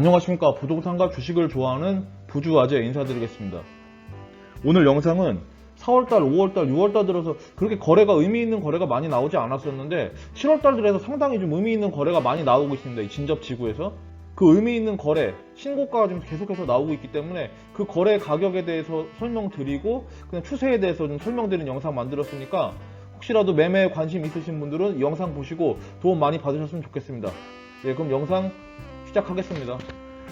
안녕하십니까. 부동산과 주식을 좋아하는 부주 아재 인사드리겠습니다. 오늘 영상은 4월달, 5월달, 6월달 들어서 그렇게 거래가 의미 있는 거래가 많이 나오지 않았었는데 7월달 들어서 상당히 좀 의미 있는 거래가 많이 나오고 있습니다. 이 진접 지구에서. 그 의미 있는 거래 신고가가 좀 계속해서 나오고 있기 때문에 그 거래 가격에 대해서 설명드리고 그냥 추세에 대해서 좀 설명드리는 영상 만들었으니까 혹시라도 매매에 관심 있으신 분들은 이 영상 보시고 도움 많이 받으셨으면 좋겠습니다. 예, 그럼 영상 시작하겠습니다.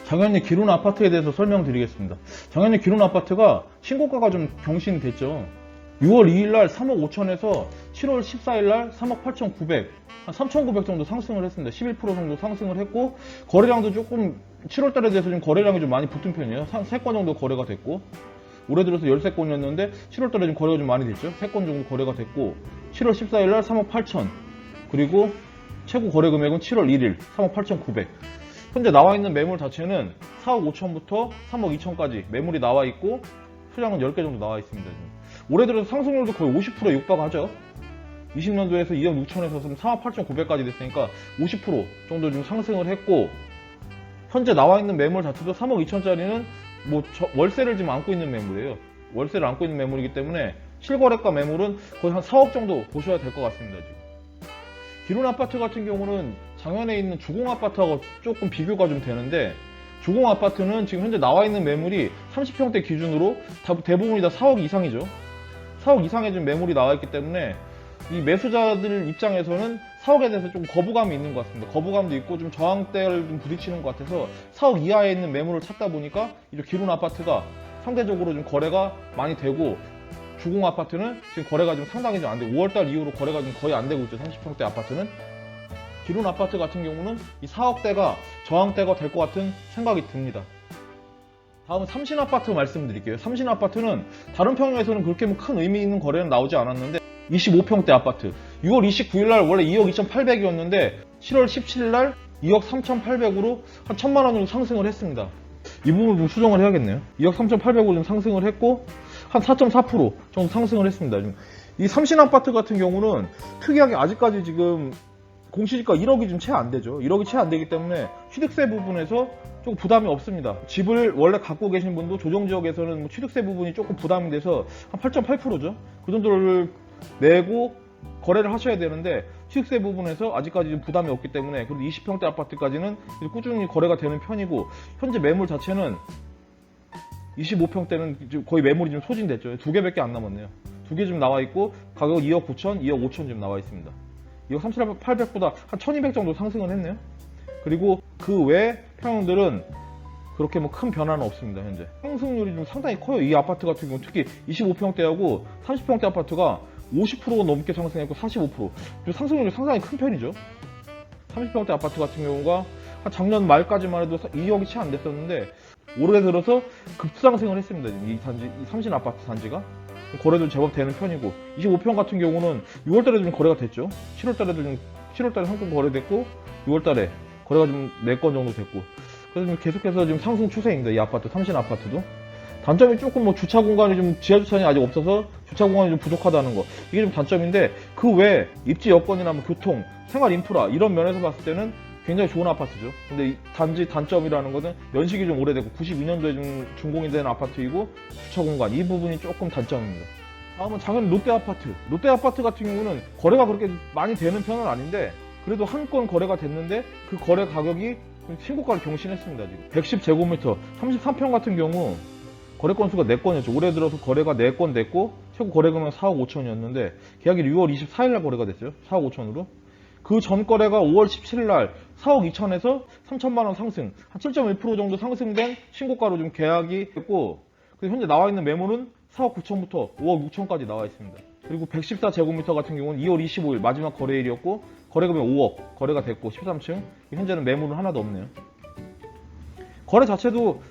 정현리 기룬 아파트에 대해서 설명드리겠습니다. 정현리 기룬 아파트가 신고가가 좀 경신됐죠. 6월 2일 날 3억 5천에서 7월 14일 날 3억 8천 900, 한3,900 정도 상승을 했습니다. 11% 정도 상승을 했고 거래량도 조금 7월 달에 대해서 좀 거래량이 좀 많이 붙은 편이에요. 3건 정도 거래가 됐고 올해 들어서 13건이었는데 7월 달에 좀 거래가 좀 많이 됐죠. 3건 정도 거래가 됐고 7월 14일 날 3억 8천 그리고 최고 거래 금액은 7월 1일 3억 8,900. 현재 나와 있는 매물 자체는 4억 5천부터 3억 2천까지 매물이 나와 있고 수량은 10개 정도 나와 있습니다. 지금. 올해 들어서 상승률도 거의 50% 육박하죠. 20년도에서 2억 6천에서 지금 4억 8,900까지 됐으니까 50% 정도 좀 상승을 했고 현재 나와 있는 매물 자체도 3억 2천짜리는 뭐 저- 월세를 지금 안고 있는 매물이에요. 월세를 안고 있는 매물이기 때문에 실거래가 매물은 거의 한 4억 정도 보셔야 될 것 같습니다. 지금. 기론 아파트 같은 경우는 장현에 있는 주공 아파트하고 조금 비교가 좀 되는데 주공 아파트는 지금 현재 나와 있는 매물이 30평대 기준으로 다- 대부분이 다 4억 이상이죠. 4억 이상의 지금 매물이 나와 있기 때문에 이 매수자들 입장에서는 4억에 대해서 좀 거부감이 있는 것 같습니다. 거부감도 있고 좀 저항대를 좀 부딪히는 것 같아서 4억 이하에 있는 매물을 찾다 보니까 이제 기론 아파트가 상대적으로 좀 거래가 많이 되고 주공 아파트는 지금 거래가 좀 상당히 좀안 되고 5월달 이후로 거래가 좀 거의 안 되고 있죠. 30평대 아파트는 기론 아파트 같은 경우는 이 4억대가 저항대가 될 것 같은 생각이 듭니다. 다음은 삼신 아파트 말씀드릴게요. 삼신 아파트는 다른 평에서는 그렇게 뭐 큰 의미 있는 거래는 나오지 않았는데 25평대 아파트 6월 29일 날 원래 2억 2,800이었는데 7월 17일 날 2억 3,800으로 한 1천만 원 정도 상승을 했습니다. 이 부분을 좀 수정을 해야겠네요. 2억 3,800으로 좀 상승을 했고 한 4.4% 정도 상승을 했습니다. 이 삼신 아파트 같은 경우는 특이하게 아직까지 지금 공시지가 1억이 좀 채 안 되죠. 1억이 채 안 되기 때문에 취득세 부분에서 조금 부담이 없습니다. 집을 원래 갖고 계신 분도 조정 지역에서는 뭐 취득세 부분이 조금 부담이 돼서 한 8.8%죠. 그 정도를 내고 거래를 하셔야 되는데 취득세 부분에서 아직까지 좀 부담이 없기 때문에 그래도 20평대 아파트까지는 꾸준히 거래가 되는 편이고 현재 매물 자체는 25평대는 거의 매물이 좀 소진됐죠. 두 개밖에 안 남았네요. 두 개 좀 나와 있고 가격 2억 9천, 2억 5천 지금 나와 있습니다. 2억 3,800보다 한 1,200 정도 상승을 했네요. 그리고 그 외 평형들은 그렇게 뭐 큰 변화는 없습니다, 현재. 상승률이 좀 상당히 커요. 이 아파트 같은 경우 특히 25평대하고 30평대 아파트가 50% 넘게 상승했고 45%. 좀 상승률이 상당히 큰 편이죠. 30평대 아파트 같은 경우가 한 작년 말까지만 해도 2억이 채 안 됐었는데 올해 들어서 급상승을 했습니다. 이 단지, 이 삼신 아파트 단지가. 거래도 제법 되는 편이고 25평 같은 경우는 6월달에 좀 거래가 됐죠. 7월달에도 좀 7월달에 한 건 거래됐고 6월달에 거래가 좀 4건 정도 됐고 그래서 좀 계속해서 지금 상승 추세입니다. 이 아파트 삼신 아파트도 단점이 조금 뭐 주차 공간이 좀 지하 주차장이 아직 없어서 주차 공간이 좀 부족하다는 거 이게 좀 단점인데 그외 입지 여건이나 뭐 교통 생활 인프라 이런 면에서 봤을 때는 굉장히 좋은 아파트죠. 근데 이 단지 단점이라는 것은 연식이 좀 오래되고 92년도에 좀 준공이 된 아파트이고 주차 공간 이 부분이 조금 단점입니다. 다음은 작은 롯데 아파트. 롯데 아파트 같은 경우는 거래가 그렇게 많이 되는 편은 아닌데 그래도 한 건 거래가 됐는데 그 거래 가격이 신고가를 경신했습니다. 지금 110제곱미터 33평 같은 경우 거래 건수가 4건이었죠. 올해 들어서 거래가 4건 됐고 최고 거래 금액 4억 5천이었는데 계약이 6월 24일 날 거래가 됐어요. 4억 5천으로. 그 전 거래가 5월 17일 날 4억 2천에서 3천만 원 상승, 한 7.1% 정도 상승된 신고가로 좀 계약이 됐고, 그래서 현재 나와 있는 매물은 4억 9천부터 5억 6천까지 나와 있습니다. 그리고 114제곱미터 같은 경우는 2월 25일 마지막 거래일이었고, 거래 금액 5억 거래가 됐고 13층. 현재는 매물은 하나도 없네요. 거래 자체도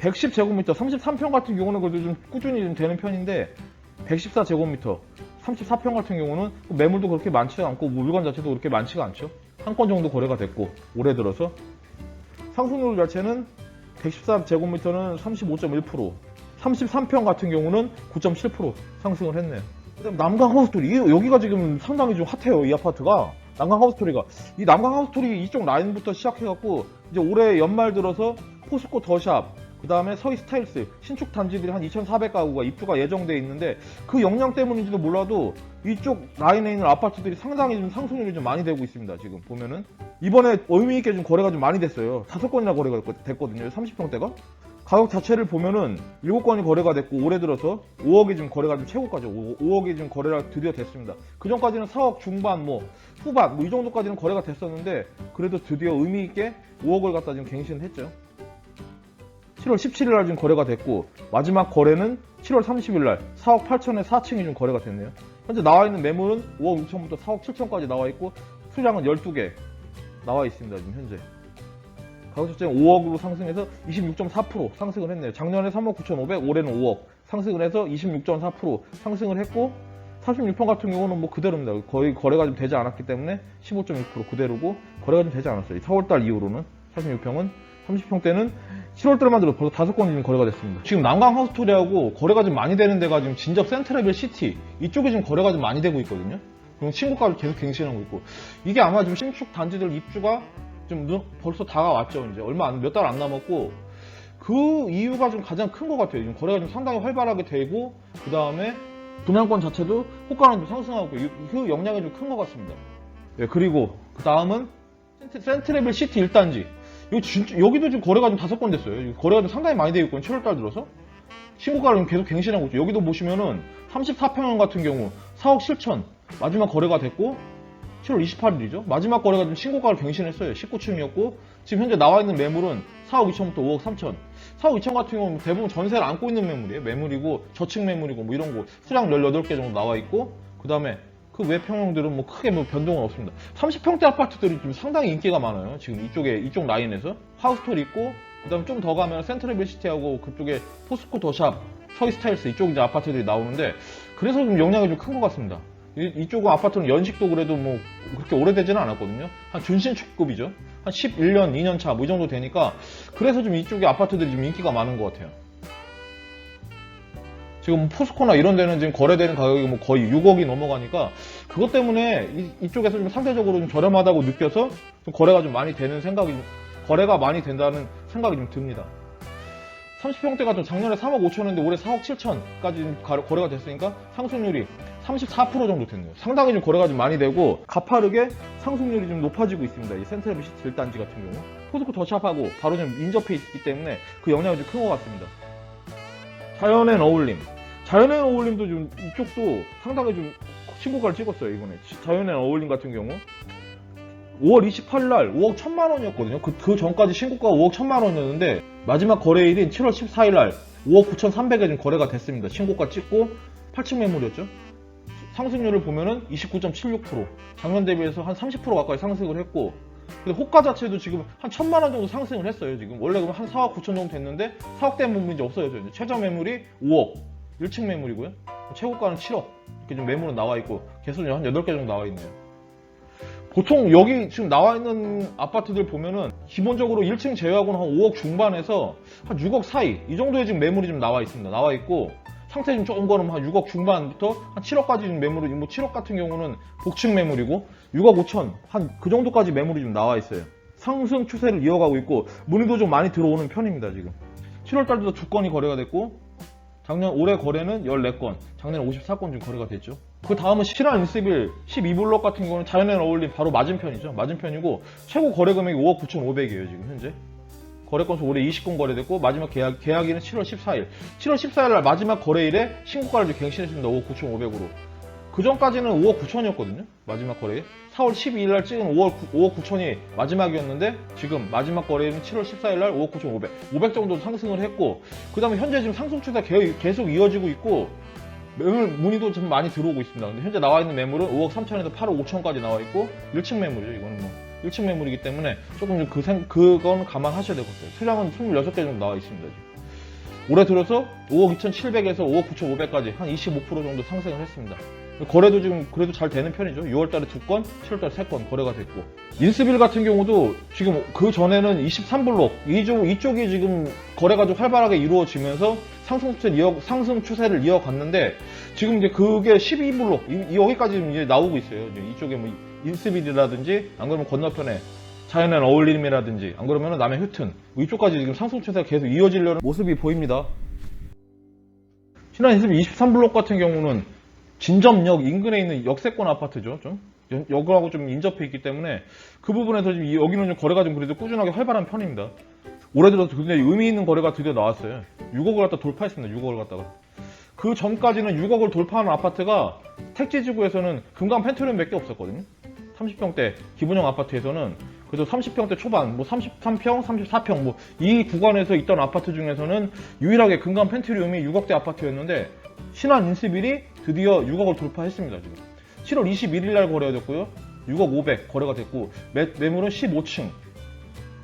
110제곱미터, 33평 같은 경우는 그래도 좀 꾸준히 좀 되는 편인데 114제곱미터, 34평 같은 경우는 매물도 그렇게 많지가 않고 물건 자체도 그렇게 많지가 않죠. 한 건 정도 거래가 됐고 올해 들어서 상승률 자체는 114제곱미터는 35.1%, 33평 같은 경우는 9.7% 상승을 했네요. 그다음 남강 하우스토리 이- 여기가 지금 상당히 좀 핫해요 이 아파트가 남강 하우스토리가 이 남강 하우스토리 이쪽 라인부터 시작해갖고 이제 올해 연말 들어서 포스코 더샵, 그 다음에 서희 스타일스, 신축 단지들이 한 2,400가구가 입주가 예정돼 있는데 그 역량 때문인지도 몰라도 이쪽 라인에 있는 아파트들이 상당히 좀 상승률이 좀 많이 되고 있습니다. 지금 보면은 이번에 의미 있게 좀 거래가 좀 많이 됐어요. 다섯 건이나 거래가 됐거든요. 30평대가. 가격 자체를 보면은 7건이 거래가 됐고 올해 들어서 5억이 좀 거래가 좀 최고까지 5, 억이좀 거래가 드디어 됐습니다. 그 전까지는 4억 중반 뭐 후반 뭐 이 정도까지는 거래가 됐었는데 그래도 드디어 의미 있게 5억을 갖다 지금 갱신했죠. 7월 17일 날 지금 거래가 됐고 마지막 거래는 7월 30일 날 4억 8천에 4층이 좀 거래가 됐네요. 현재 나와 있는 매물은 5억 6천부터 4억 7천까지 나와 있고 수량은 12개 나와 있습니다. 지금 현재. 가격 자체는 5억으로 상승해서 26.4% 상승을 했네요. 작년에 3억 9,500, 올해는 5억 상승을 해서 26.4% 상승을 했고 36평 같은 경우는 뭐 그대로입니다. 거의 거래가 좀 되지 않았기 때문에 15.6% 그대로고 거래가 좀 되지 않았어요. 4월달 이후로는 46평은 30평대는 7월달만 들어 벌써 다섯 건이 지금 거래가 됐습니다. 지금 난강 하우스토리하고 거래가 좀 많이 되는 데가 지금 진접 센트레벨 시티 이쪽에 지금 거래가 좀 많이 되고 있거든요. 그럼 신고가를 계속 갱신하고 있고 이게 아마 지금 신축 단지들 입주가 좀 늦- 벌써 다가왔죠. 이제 얼마 몇 달 안 남았고 그 이유가 좀 가장 큰 것 같아요. 지금 거래가 좀 상당히 활발하게 되고 그 다음에 분양권 자체도 호가는 좀 상승하고 이- 그 영향이 좀 큰 것 같습니다. 네, 그리고 그 다음은 센트, 센트레벨 시티 1단지 여기 진짜, 여기도 지금 거래가 좀 다섯 건 됐어요. 거래가 좀 상당히 많이 되고 있거든요. 7월달 들어서 신고가를 계속 갱신하고 있죠. 여기도 보시면은 34평형 같은 경우 4억 7천 마지막 거래가 됐고 7월 28일이죠. 마지막 거래가 좀 신고가를 갱신했어요. 19층이었고 지금 현재 나와 있는 매물은 4억 2천부터 5억 3천. 4억 2천 같은 경우는 대부분 전세를 안고 있는 매물이에요. 매물이고 저층 매물이고 뭐 이런 거 수량 18개 정도 나와 있고 그 다음에 그 외 평형들은 뭐 크게 뭐 변동은 없습니다. 30평대 아파트들이 좀 상당히 인기가 많아요. 지금 이쪽에 이쪽 라인에서 하우스톨 있고 그다음 좀 더 가면 센트럴벨 시티하고 그쪽에 포스코 더샵, 서희 스타일스 이쪽 이제 아파트들이 나오는데 그래서 좀 영향이 좀 큰 것 같습니다. 이- 이쪽은 아파트는 연식도 그래도 뭐 그렇게 오래되지는 않았거든요. 한 준신축급이죠. 한 11년, 2년 차 뭐 이 정도 되니까 그래서 좀 이쪽에 아파트들이 좀 인기가 많은 것 같아요. 지금 포스코나 이런 데는 지금 거래되는 가격이 뭐 거의 6억이 넘어가니까 그것 때문에 이, 쪽에서 좀 상대적으로 좀 저렴하다고 느껴서 좀 거래가 좀 많이 되는 생각이 거래가 많이 된다는 생각이 좀 듭니다. 30평대 같은 작년에 3억 5천인데 올해 4억 7천까지 거래가 됐으니까 상승률이 34% 정도 됐네요. 상당히 좀 거래가 좀 많이 되고 가파르게 상승률이 좀 높아지고 있습니다. 이 센트럴 시티 1단지 같은 경우 포스코 더샵하고 바로 좀 인접해 있기 때문에 그 영향이 좀 큰 것 같습니다. 자연엔 어울림. 자연엔 어울림도 좀 이쪽도 상당히 좀 신고가를 찍었어요 이번에. 자연엔 어울림 같은 경우 5월 28일 날 5억 1천만 원이었거든요. 그, 그 전까지 신고가가 5억 1천만 원이었는데 마지막 거래일인 7월 14일 날 5억 9천3백에 좀 거래가 됐습니다. 신고가 찍고 8층 매물이었죠. 상승률을 보면은 29.76% 작년 대비해서 한 30% 가까이 상승을 했고 근데 호가 자체도 지금 한 천만 원 정도 상승을 했어요 지금. 원래 그럼 한 4억 9천 정도 됐는데 4억 대 매물이 이제 없어졌죠 이제. 최저 매물이 5억. 1층 매물이고요. 최고가는 7억. 이렇게 좀 매물은 나와 있고 개수는 한 8개 정도 나와 있네요. 보통 여기 지금 나와 있는 아파트들 보면은 기본적으로 1층 제외하고는 한 5억 중반에서 한 6억 사이 이 정도의 지금 매물이 좀 나와 있습니다. 나와 있고 상태 좀 좋은 거는 한 6억 중반부터 한 7억까지 좀 매물이 뭐 7억 같은 경우는 복층 매물이고 6억 5천 한 그 정도까지 매물이 좀 나와 있어요. 상승 추세를 이어가고 있고 문의도 좀 많이 들어오는 편입니다 지금. 7월 달도 두 건이 거래가 됐고 작년 올해 거래는 14건, 작년에 54건 좀 거래가 됐죠. 그 다음은 실한 인스빌 12블록 같은 경우는 자연에 어울린 바로 맞은편이죠. 맞은편이고 최고 거래 금액이 5억 9,500이에요 지금 현재. 거래 건수 올해 20건 거래됐고 마지막 계약, 계약일은 7월 14일. 7월 14일 날 마지막 거래일에 신고가를 좀 갱신했습니다. 5억 9,500으로. 그 전까지는 5억 9천이었거든요. 마지막 거래. 4월 12일 날 찍은 5억, 5억 9천이 마지막이었는데 지금 마지막 거래일은 7월 14일 날 5억 9,500. 500 정도 상승을 했고 그 다음에 현재 지금 상승 추세 가 계속 이어지고 있고 매물 문의도 좀 많이 들어오고 있습니다. 근데 현재 나와 있는 매물은 5억 3천에서 8억 5천까지 나와 있고 1층 매물이죠. 이거는 뭐 1층 매물이기 때문에 조금 좀그 생, 그건 감안하셔야 될 것 같아요. 수량은 26개 정도 나와 있습니다. 올해 들어서 5억 2,700에서 5억 9,500까지 한 25% 정도 상승을 했습니다. 거래도 지금 그래도 잘 되는 편이죠. 6월 달에 두 건, 7월 달에 세건 거래가 됐고 인스빌 같은 경우도 지금 그 전에는 23블록 이쪽 이쪽이 지금 거래가 좀 활발하게 이루어지면서 상승 추세 이어 상승 추세를 이어갔는데 지금 이제 그게 12블록 이, 여기까지 이제 나오고 있어요. 이쪽에 뭐 인스빌이라든지 안 그러면 건너편에 자연의 어울림이라든지 안 그러면 남의 휴튼 뭐 이쪽까지 지금 상승 추세가 계속 이어지려는 모습이 보입니다. 신한 23블록 같은 경우는 진점역 인근에 있는 역세권 아파트죠. 좀 여- 여기하고 좀 인접해 있기 때문에 그 부분에서 지금 이- 여기는 좀 거래가 좀 그래도 꾸준하게 활발한 편입니다. 올해 들어서 굉장히 의미 있는 거래가 드디어 나왔어요. 6억을 갖다 돌파했습니다. 6억을 갖다가. 그 전까지는 6억을 돌파하는 아파트가 택지 지구에서는 금강 펜트룸 몇개 없었거든요. 30평대 기본형 아파트에서는 그래도 30평대 초반, 뭐 33평, 34평, 뭐 이 구간에서 있던 아파트 중에서는 유일하게 금강 펜트리움이 6억대 아파트였는데 신한 인스빌이 드디어 6억을 돌파했습니다. 지금 7월 21일 날 거래가 됐고요. 6억 500 거래가 됐고 매, 매물은 15층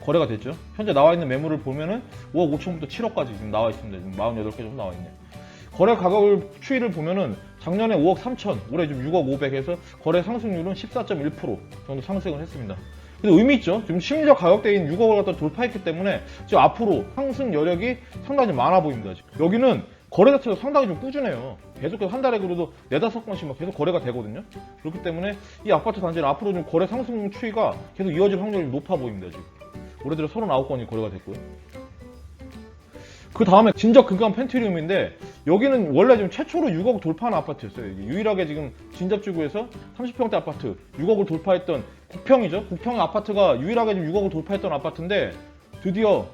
거래가 됐죠. 현재 나와 있는 매물을 보면은 5억 5천부터 7억까지 지금 나와 있습니다. 지금 48개 정도 나와 있네요. 거래 가격을 추이를 보면은 작년에 5억 3천, 올해 지금 6억 500에서 거래 상승률은 14.1% 정도 상승을 했습니다. 근데 의미 있죠. 지금 심리적 가격대인 6억을 갖다 돌파했기 때문에 지금 앞으로 상승 여력이 상당히 많아 보입니다. 지금. 여기는 거래 자체가 상당히 좀 꾸준해요. 계속해서 한 달에 그래도 네다섯 건씩 막 계속 거래가 되거든요. 그렇기 때문에 이 아파트 단지는 앞으로 좀 거래 상승 추이가 계속 이어질 확률이 높아 보입니다. 지금. 올해 들어 39건이 거래가 됐고요. 그 다음에 진적 금강 펜트리움인데 여기는 원래 지금 최초로 6억 돌파한 아파트였어요. 유일하게 지금 진접지구에서 30평대 아파트 6억을 돌파했던 국평이죠. 국평 아파트가 유일하게 지금 6억을 돌파했던 아파트인데 드디어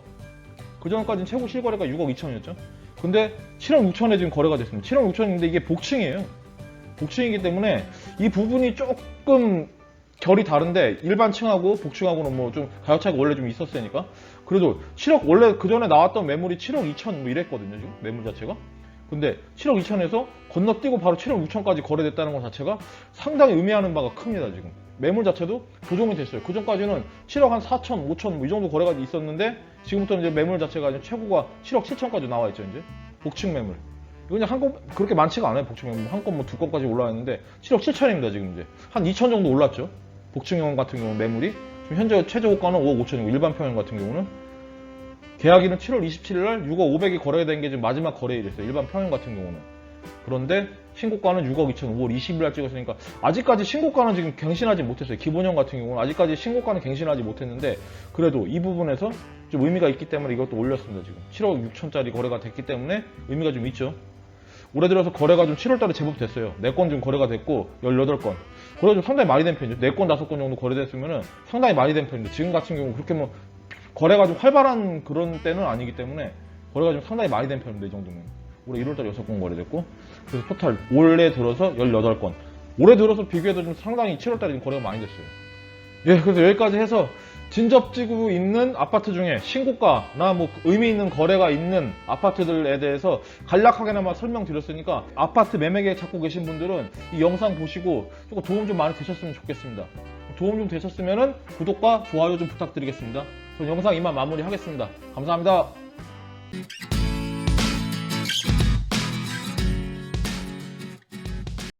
그 전까지는 최고 실거래가 6억 2천이었죠. 근데 7억 6천에 지금 거래가 됐습니다. 7억 6천인데 이게 복층이에요. 복층이기 때문에 이 부분이 조금 결이 다른데 일반 층하고 복층하고는 뭐 좀 가격 차이가 원래 좀 있었으니까. 그래도 7억 원래 그 전에 나왔던 매물이 7억 2천 뭐 이랬거든요 지금 매물 자체가. 근데 7억 2천에서 건너뛰고 바로 7억 6천까지 거래됐다는 것 자체가 상당히 의미하는 바가 큽니다 지금. 매물 자체도 조정이 됐어요. 그 전까지는 7억 한 4천 5천 뭐 이 정도 거래가 있었는데 지금부터는 이제 매물 자체가 이제 최고가 7억 7천까지 나와 있죠 이제. 복층 매물. 그냥 한 건 그렇게 많지가 않아요 복층 매물. 한 건 뭐 두 건까지 올라와 있는데 7억 7천입니다 지금 이제. 한 2천 정도 올랐죠 복층형 같은 경우 매물이 지금 현재 최저 호가는 5억 5천이고 일반 평형 같은 경우는 계약일은 7월 27일 날 6억 500이 거래된 게 지금 마지막 거래일이었어요. 일반 평형 같은 경우는. 그런데 신고가는 6억 2천 5월 20일 날 찍었으니까 아직까지 신고가는 지금 갱신하지 못했어요. 기본형 같은 경우는 아직까지 신고가는 갱신하지 못했는데 그래도 이 부분에서 좀 의미가 있기 때문에 이것도 올렸습니다. 지금 7억 6천짜리 거래가 됐기 때문에 의미가 좀 있죠. 올해 들어서 거래가 좀 7월달에 제법 됐어요. 4건 좀 거래가 됐고 18건. 거래가 좀 상당히 많이 된 편이죠. 4건 5건 정도 거래됐으면 상당히 많이 된 편인데 지금 같은 경우 그렇게 뭐 거래가 좀 활발한 그런 때는 아니기 때문에 거래가 좀 상당히 많이 된 편인데 이 정도면. 올해 1월달에 6건 거래됐고 그래서 토탈 올해 들어서 18건. 올해 들어서 비교해도 좀 상당히 7월달에 좀 거래가 많이 됐어요. 예, 그래서 여기까지 해서 진접지구 있는 아파트 중에 신고가나 뭐 의미 있는 거래가 있는 아파트들에 대해서 간략하게나마 설명드렸으니까 아파트 매매 계획 찾고 계신 분들은 이 영상 보시고 조금 도움 좀 많이 되셨으면 좋겠습니다. 도움 좀 되셨으면 구독과 좋아요 좀 부탁드리겠습니다. 그럼 영상 이만 마무리하겠습니다. 감사합니다.